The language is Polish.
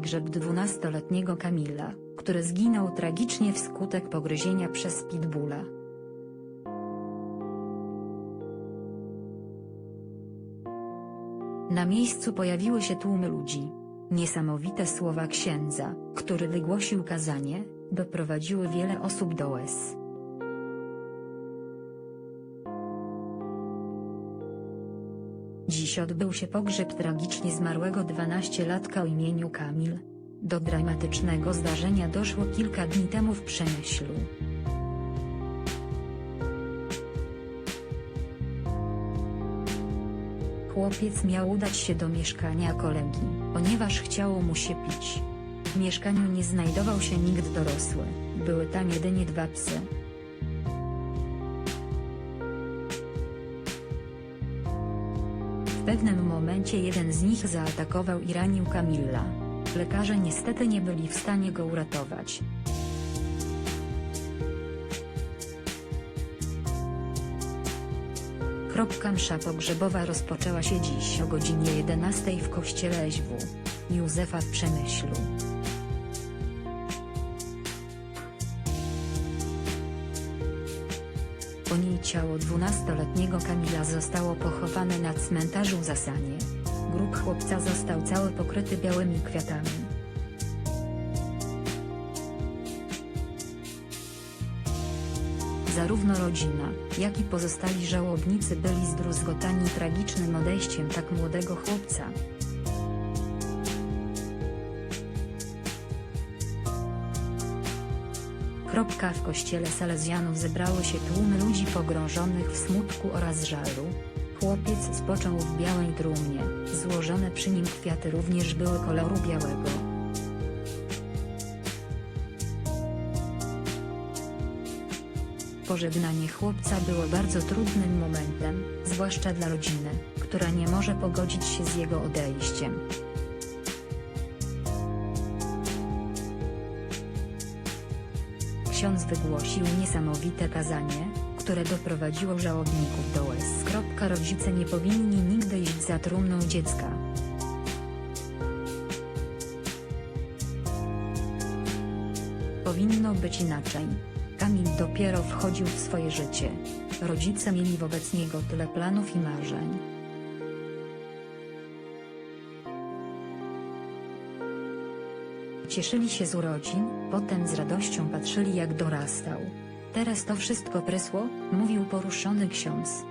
pogrzeb 12-letniego Kamila, który zginął tragicznie wskutek pogryzienia przez pitbulla. Na miejscu pojawiły się tłumy ludzi. Niesamowite słowa księdza, który wygłosił kazanie, doprowadziły wiele osób do łez. Dziś odbył się pogrzeb tragicznie zmarłego 12-latka o imieniu Kamil. Do dramatycznego zdarzenia doszło kilka dni temu w Przemyślu. Chłopiec miał udać się do mieszkania kolegi, ponieważ chciało mu się pić. W mieszkaniu nie znajdował się nikt dorosły, były tam jedynie dwa psy. Pewnym momencie jeden z nich zaatakował i ranił Kamilla. Lekarze niestety nie byli w stanie go uratować. Kropka msza pogrzebowa rozpoczęła się dziś o godzinie 11 w kościele SW. Józefa w Przemyślu. Po niej ciało 12-letniego Kamila zostało pochowane na cmentarzu Zasanie. Grób chłopca został cały pokryty białymi kwiatami. Zarówno rodzina, jak i pozostali żałobnicy byli zdruzgotani tragicznym odejściem tak młodego chłopca. W kościele Salezjanów zebrało się tłumy ludzi pogrążonych w smutku oraz żalu. Chłopiec spoczął w białej trumnie, złożone przy nim kwiaty również były koloru białego. Pożegnanie chłopca było bardzo trudnym momentem, zwłaszcza dla rodziny, która nie może pogodzić się z jego odejściem. Ksiądz wygłosił niesamowite kazanie, które doprowadziło żałobników do łez. Rodzice nie powinni nigdy iść za trumną dziecka. Powinno być inaczej. Kamil dopiero wchodził w swoje życie. Rodzice mieli wobec niego tyle planów i marzeń. Cieszyli się z urodzin, potem z radością patrzyli jak dorastał. Teraz to wszystko prysło, mówił poruszony ksiądz.